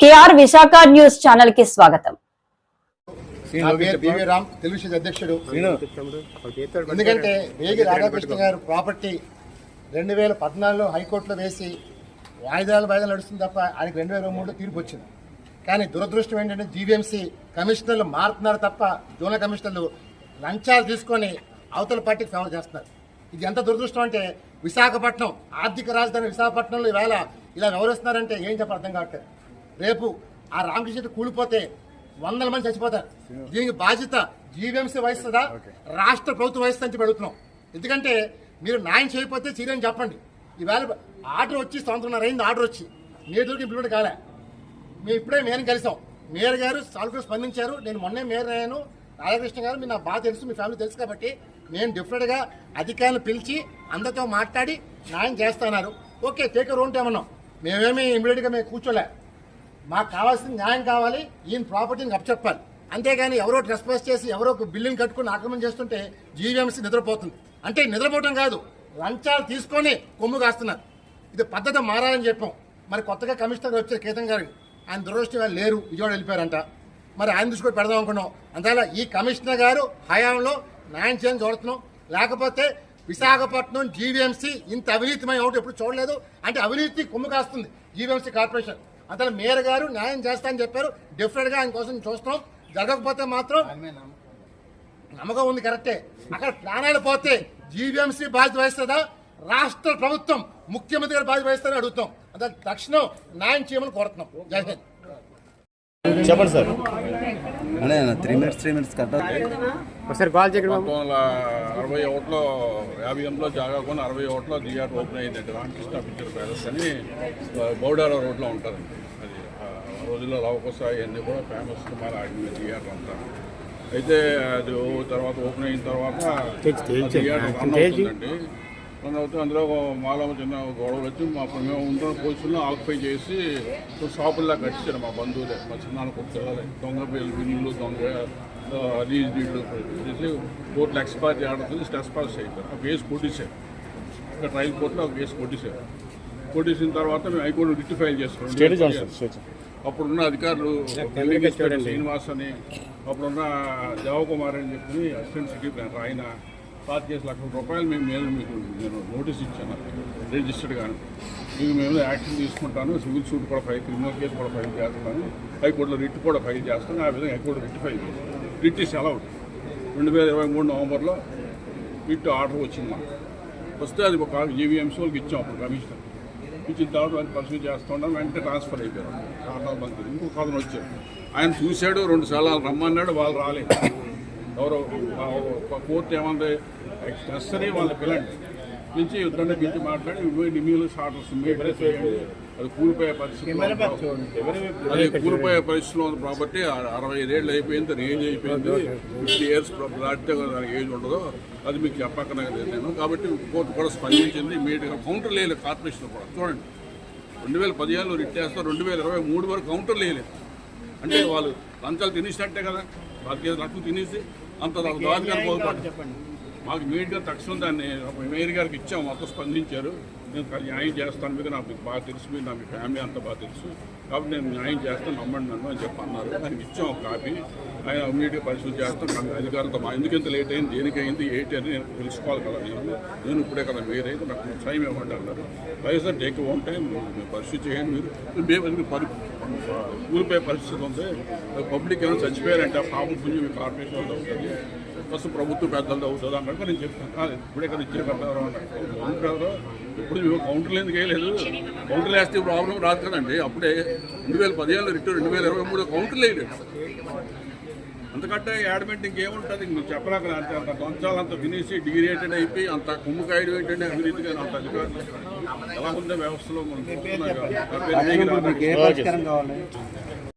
KR Visakha news ఛానల్కి స్వాగతం తెలుగుదేశం అధ్యక్షుడు. ఎందుకంటే వేగి రాధాకృష్ణ గారు ప్రాపర్టీ రెండు వేల పద్నాలుగులో హైకోర్టులో వేసి వాయిదాలు వాయిదాలు నడుస్తుంది తప్ప ఆయనకి రెండు వేల మూడు తీర్పు వచ్చింది. కానీ దురదృష్టం ఏంటంటే జీవీఎంసీ కమిషనర్లు మారుతున్నారు తప్ప జోనల్ కమిషనర్లు లంచాలు తీసుకొని అవతల పార్టీకి ఫేవర్ చేస్తున్నారు. ఇది ఎంత దురదృష్టం అంటే విశాఖపట్నం ఆర్థిక రాజధాని విశాఖపట్నంలో ఈవేళ ఇలా వ్యవహరిస్తున్నారంటే ఏం చెప్ప అర్థం కావట్లేదు. రేపు ఆ రామకృష్ణ కూలిపోతే వందల మంది చచ్చిపోతారు. దీనికి బాధ్యత జీవీఎంసీ వహిస్తుందా? రాష్ట్ర ప్రభుత్వం వహిస్తుందని చెప్పి అడుగుతున్నాం. ఎందుకంటే మీరు న్యాయం చేయకపోతే చర్యని చెప్పండి. ఈవేళ ఆర్డర్ వచ్చి సంవత్సరంన్నర అయింది ఆర్డర్ వచ్చి. నేటికి ఇంప్లిమెంట్ కాలే. మేము ఇప్పుడే మేయర్ని కలిసాం. మేయర్ గారు సాల్వ్ స్పందించారు. నేను మొన్నే మేయర్ అయ్యాను. రాధాకృష్ణ గారు మీరు నాకు బాగా తెలుసు మీ ఫ్యామిలీ తెలుసు కాబట్టి నేను డిఫరెంట్గా అధికారులను పిలిచి అందరితో మాట్లాడి న్యాయం చేస్తున్నారు ఓకే టేక్ రోన్ ఏమన్నాం మేమేమి ఇమీడియట్గా మేము కూర్చోలే. మాకు కావాల్సిన న్యాయం కావాలి ఈయన ప్రాపర్టీని అప్పచెప్పాలి అంతేగాని ఎవరో ట్రెస్పాస్ చేసి ఎవరో ఒక బిల్లుని కట్టుకుని ఆక్రమణ చేస్తుంటే జీవీఎంసీ నిద్రపోతుంది. అంటే నిద్రపోవటం కాదు లంచాలు తీసుకొని కొమ్ము కాస్తున్నారు. ఇది పద్ధతి మారాలని చెప్పాం. మరి కొత్తగా కమిషనర్ వచ్చారు కేతం గారు ఆయన దురదృష్టం వాళ్ళు లేరు విజయవాడ వెళ్ళిపోయారంట. మరి ఆయన దృష్టి కూడా పెడదాం అనుకున్నాం. అందువల్ల ఈ కమిషనర్ గారు హయాంలో న్యాయం చేయని చూడుతున్నాం లేకపోతే విశాఖపట్నం జీవీఎంసీ ఇంత అవినీతిమై ఒకటి ఎప్పుడు చూడలేదు. అంటే అవినీతి కొమ్ము కాస్తుంది జీవీఎంసీ కార్పొరేషన్. అందువల్ల మేయర్ గారు న్యాయం చేస్తానని చెప్పారు. డెఫినెట్గా ఆయన కోసం చూస్తున్నాం. జరగకపోతే మాత్రం నమ్మకం. ఉంది కరెక్టే అక్కడ ప్రాణాలు పోతే జీవీఎంసీ బాధ్యత వహిస్తుందా? రాష్ట్ర ప్రభుత్వం ముఖ్యమంత్రి గారు బాధ్యత వహిస్తారని అడుగుతాం అంటే తక్షణం న్యాయం చేయమని కోరుతున్నాం. జై హింద్. చెప్పండి sir. Three minutes three minutes కట్ట. ఒకసారి కాల్ చేయడం పంతొమ్మిది అరవై ఒకటిలో యాభై ఎనిమిదిలో జాగా కొని అరవై ఒకటిలో థియేటర్ ఓపెన్ అయిందండి రామకృష్ణ పిక్చర్ ప్యాలెస్ అని బౌడారా రోడ్లో ఉంటుందండి అది ఆ రోజుల్లో లవకుశ ఇవన్నీ కూడా ఫేమస్ సినిమాలు ఆడిన థియేటర్ అంతా. అయితే అది ఓ తర్వాత ఓపెన్ అయిన తర్వాత ఆ థియేటర్ రన్ అవుతుందండి. రన్ అవుతూ అందులో మాలో చిన్న గొడవలు వచ్చి మా మేము ఉంటున్న పోలీసులను ఆక్యుపై చేసి షాపుల్లా కట్టించారు మా బంధువులే. మా చిన్నాన్న కుక్కలు దొంగ బిల్లు బిల్లులు దొంగ ఆ, లీజ్ డీడ్లు చేసి కోర్టులో ఎక్స్పైర్ చేయడం స్ట్రెస్ పాస్ అయిపోయారు ఒక కేసు కొట్టేశారు. ఇక్కడ ట్రయల్ కోర్టులో ఒక కేసు కొట్టేశారు. కొట్టేసిన తర్వాత మేము హైకోర్టు రిట్ ఫైల్ చేసుకున్నాం అప్పుడున్న అధికారులు శ్రీనివాస్ అని అప్పుడున్న దేవకుమార్ అని చెప్పి అసిస్టెంట్ సిటీ ప్లానర్ ఆయన పాతి చేసి లక్షల రూపాయలు మేము మీద మీకు నేను నోటీస్ ఇచ్చాను. రిజిస్టర్డ్ కానీ మీకు మేము యాక్షన్ తీసుకుంటాను. సివిల్ సూట్ కూడా ఫైల్ క్రిమినల్ కేసు కూడా ఫైల్ చేస్తాను. హైకోర్టులో రిట్ కూడా ఫైల్ చేస్తాను. ఆ విధంగా హైకోర్టు రిట్ ఫైల్ చేస్తాను. Writ is allowed. రెండు వేల ఇరవై మూడు నవంబర్లో రిట్ ఆర్డర్ వచ్చింది మాకు. వస్తే అది ఒక జీవీఎంసీ వాళ్ళకి ఇచ్చాం అప్పుడు కమిషనర్. ఇచ్చిన తర్వాత అది పరిశీలి చేస్తుండడం వెంటనే ట్రాన్స్ఫర్ అయిపోయారు. కారణాల మంత్రి ఇంకొక కథను వచ్చారు. ఆయన చూశాడు రెండు సార్లు రమ్మన్నాడు వాళ్ళు రాలేదు. ఎవరో కోర్టు ఏమంది నెసరీ వాళ్ళ పిల్లండి నుంచి యుద్ధాన్ని పిలిచి మాట్లాడి నిమీలు షార్టర్స్ అది కూలిపోయే పరిస్థితి అది కూలిపోయే పరిస్థితిలో ఉంది కాబట్టి అరవై ఐదేళ్ళు అయిపోయింది దాని ఏజ్ అయిపోయింది. ఫిఫ్టీ ఇయర్స్ దాటితే దానికి ఏజ్ ఉండదు. అది మీకు చెప్పక్కర్లేదు నేను కాబట్టి కోర్టు కూడా స్పందించింది ఇమీడియట్గా కౌంటర్ లేదు కార్పొరేషన్ కూడా. చూడండి. రెండు వేల పదిహేనులో రిట్ చేస్తారు రెండు వేల ఇరవై మూడు వరకు కౌంటర్ లేదు అంటే వాళ్ళు లంచాలు తినేసినట్టే కదా ఏదో లక్షలు తినేసి అంత దానికని పోతాడు మాకు ఇమీడియట్గా తక్షణం దాన్ని మేయర్ గారికి ఇచ్చాం మొత్తం స్పందించారు. నేను న్యాయం చేస్తాను మీద నాకు బాగా తెలుసు మీరు నా మీ ఫ్యామిలీ అంతా బాగా తెలుసు. కాబట్టి నేను న్యాయం చేస్తాను నమ్మండి నన్ను అని చెప్పి అన్నారు. దానికి ఇచ్చాం ఒక కాపీ ఆయన ఇమీడియట్గా పరిశీలన చేస్తాం. అధికారులతో మా ఎందుకు ఇంత లేట్ అయింది దేనికైంది ఏంటి అని నేను తెలుసుకోవాలి కదా నేను. నేను ఇప్పుడే కదా వేరే అయితే నాకు టైం ఇవ్వండి అన్నారు. వైఎస్ఆర్ టేక్ ఓన్ టైం మీరు చేయండి మీరు. మేము పరి ఊరిపోయే పరిస్థితి ఉంది. పబ్లిక్ ఏమైనా చచ్చిపోయారంటే ఆ పాపం పుణ్యం మీ కార్పొరేషన్ వాళ్ళు అవుతుంది. ఫస్ట్ ప్రభుత్వ పెద్దలతో అవుతుంది అన్నట్టు నేను చెప్తాను. కాదు ఇప్పుడే కదా ఇచ్చే పెద్దవారు అన్నారు కౌంటర్ ఇప్పుడు మేము కౌంటర్లు ఎందుకు వేయలేదు? కౌంటర్లు వేస్తే ప్రాబ్లం రాదు కదండి. అప్పుడే రెండు వేల పదిహేనులో రిటర్న్ రెండు వేల ఇరవై మూడు కౌంటర్లు వేయలేదు. అంతకంటే యాడ్మెంట్ ఇంకేముంటుంది? మీరు చెప్పలేక అంత అంత కొంచాలు అంత తినేసి డిగ్రేటెడ్ అయిపోయి అంత కుమ్ముకాయడం ఏంటంటే అవినీతిగా అంత అధికారులు? ఎలా ఉందో వ్యవస్థలో మనం